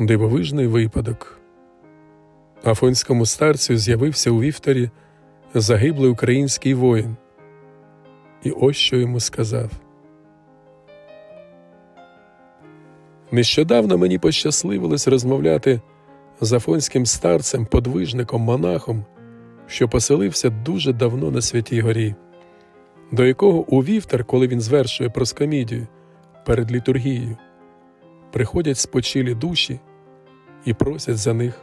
Дивовижний випадок. Афонському старцю з'явився у вівторі загиблий український воїн. І ось що йому сказав. Нещодавно мені пощасливилось розмовляти з афонським старцем, подвижником, монахом, що поселився дуже давно на Святій Горі, до якого у вівтар, коли він звершує проскомідію перед літургією, приходять спочилі душі і просять за них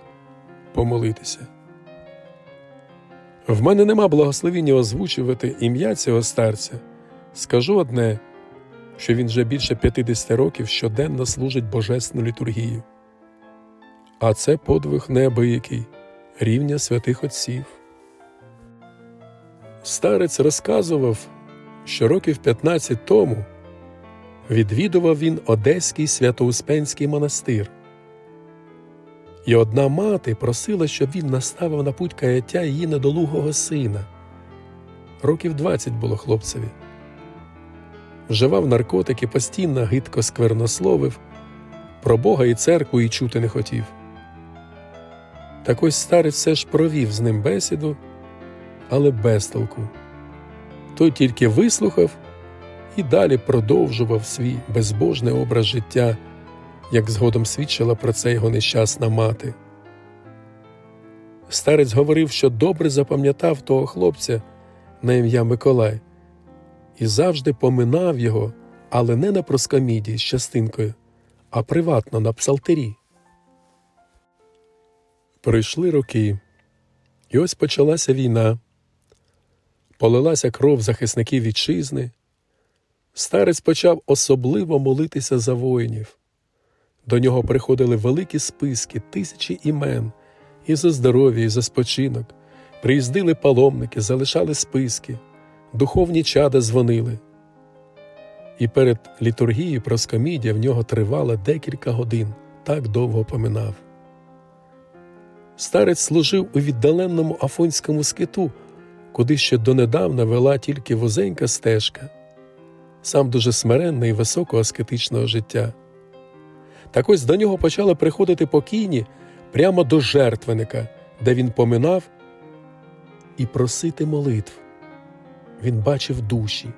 помолитися. В мене нема благословіння озвучувати ім'я цього старця. Скажу одне, що він вже більше 50 років щоденно служить божественну літургію. А це подвиг неабиякий, рівня святих отців. Старець розказував, що років 15 тому відвідував він Одеський Святоуспенський монастир. І одна мати просила, щоб він наставив на путь каяття її недолугого сина. Років 20 було хлопцеві. Вживав наркотики, постійно гидко сквернословив, про Бога і церкву і чути не хотів. Так ось старець все ж провів з ним бесіду, але без толку. Той тільки вислухав і далі продовжував свій безбожний образ життя, як згодом свідчила про це його нещасна мати. Старець говорив, що добре запам'ятав того хлопця на ім'я Миколай і завжди поминав його, але не на проскомідії з частинкою, а приватно на псалтирі. Пройшли роки, і ось почалася війна. Полилася кров захисників вітчизни. Старець почав особливо молитися за воїнів. До нього приходили великі списки, тисячі імен і за здоров'я, і за спочинок. Приїздили паломники, залишали списки, духовні чада дзвонили. І перед літургією проскомідія в нього тривала декілька годин, так довго поминав. Старець служив у віддаленому афонському скиту, куди ще донедавна вела тільки вузенька стежка, сам дуже смиренний і високого аскетичного життя. Так ось до нього почали приходити покійні прямо до жертвенника, де він поминав і просити молитв. Він бачив душі,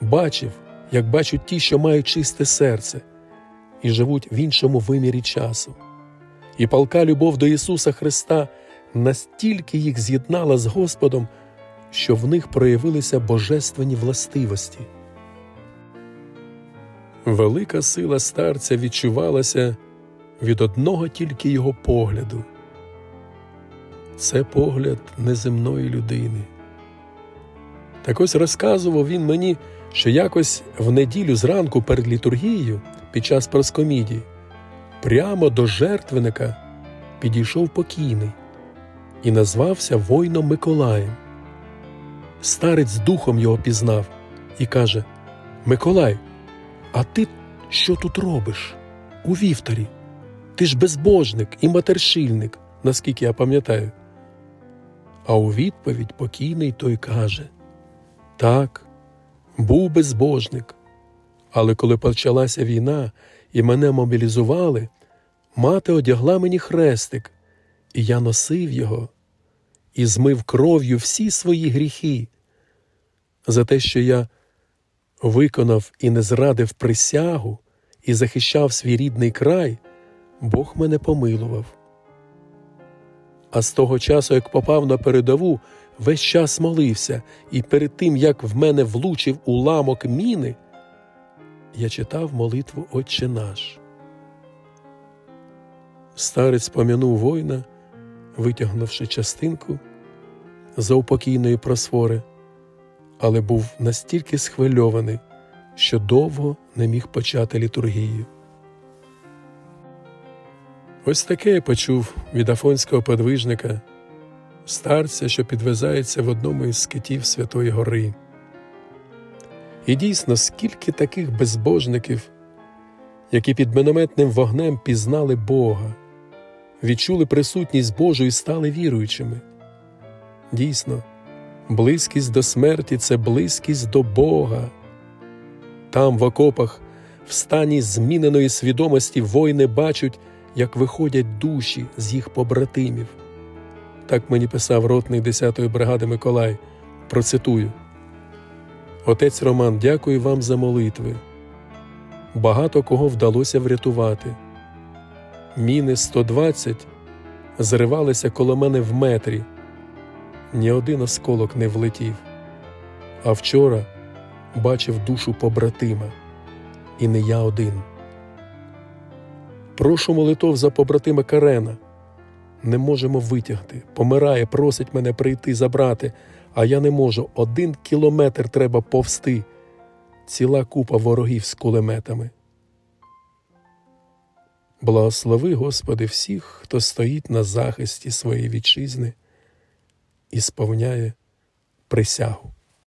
бачив, як бачать ті, що мають чисте серце і живуть в іншому вимірі часу. І палка любов до Ісуса Христа настільки їх з'єднала з Господом, що в них проявилися божественні властивості. Велика сила старця відчувалася від одного тільки його погляду. Це погляд неземної людини. Так ось розказував він мені, що якось в неділю зранку перед літургією під час проскомідії прямо до жертвенника підійшов покійний і назвався воїном Миколаєм. Старець духом його пізнав і каже: Миколай, а ти що тут робиш? У вівторі? Ти ж безбожник і матершильник, наскільки я пам'ятаю. А у відповідь покійний той каже: Так, був безбожник, але коли почалася війна і мене мобілізували, мати одягла мені хрестик, і я носив його і змив кров'ю всі свої гріхи за те, що я виконав і не зрадив присягу і захищав свій рідний край, Бог мене помилував. А з того часу, як попав на передову, весь час молився, і перед тим, як в мене влучив уламок міни, я читав молитву Отче наш. Старець пом'янув воїна, витягнувши частинку за упокійної просфори, але був настільки схвильований, що довго не міг почати літургію. Ось таке я почув від афонського подвижника, старця, що підвезається в одному із скитів Святої Гори. І дійсно, скільки таких безбожників, які під мінометним вогнем пізнали Бога, відчули присутність Божу і стали віруючими. Дійсно, близькість до смерті це близькість до Бога. Там, в окопах, в стані зміненої свідомості воїни бачать, як виходять душі з їх побратимів. Так мені писав ротний 10-ї бригади Миколай. Процитую. Отець Роман, дякую вам за молитви. Багато кого вдалося врятувати. Міни 120 зривалися коло мене в метрі. Ні один осколок не влетів. А вчора бачив душу побратима, і не я один. Прошу молитов за побратима Карена. Не можемо витягти. Помирає, просить мене прийти забрати, а я не можу. Один кілометр треба повсти. Ціла купа ворогів з кулеметами. Благослови, Господи, всіх, хто стоїть на захисті своєї вітчизни і сповняє присягу.